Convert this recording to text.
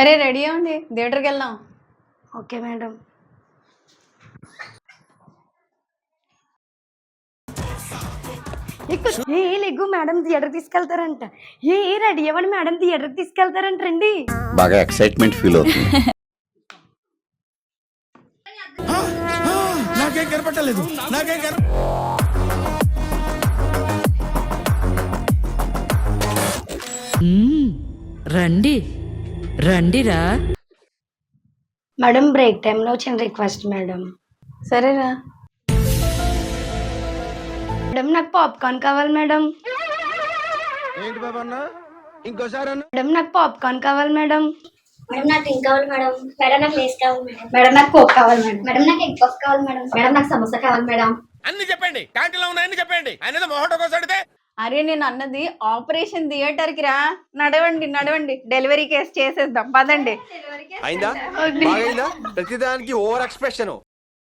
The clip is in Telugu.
అరే రెడీ అవ్వండి థియేటర్కి వెళ్దాం. Okay madam. ఏ లెగ్గు మేడం థియేటర్ తీసుకెళ్తారంట. ఏ ఏ, రెడీ అవ్వండి మేడం థియేటర్ తీసుకెళ్తారంట రండి. బాగా ఎక్సైట్మెంట్ ఫీల్ అవుతుంది. నాకేం కనపట్టలేదు నాకేం కన మ్మ్. రండి. రండిరా. మేడం బ్రేక్ టైంలో చిన్న రిక్వెస్ట్ మేడం. సరేరా. మేడం నాకు పాప్కార్న్ కావాలి మేడం. ఏంటి బాబా అన్న? ఇంకోసారి అన్న? మేడం నాకు పాప్కార్న్ కావాలి మేడం. మేడం నాకు డ్రింక్ కావాలి మేడం. మేడం నాకు లేస్ కావాలి మేడం. మేడం నాకు కోక్ కావాలి మేడం. మేడం నాకు ఎగ్ పఫ్ కావాలి మేడం. మేడం నాకు సమోసా కావాలి మేడం. అన్ని చెప్పండి. క్యాంటీన్లో ఉన్న అన్ని చెప్పండి. ఆయన మొహట కోసం అరే నేను అన్నది ఆపరేషన్ థియేటర్కి రా. నడవండి నడవండి. డెలివరీ కేసు చేసేద్దాం. పదండి. అయిందా? ప్రతిదానికి ఓవర్ ఎక్స్ప్రెషన్.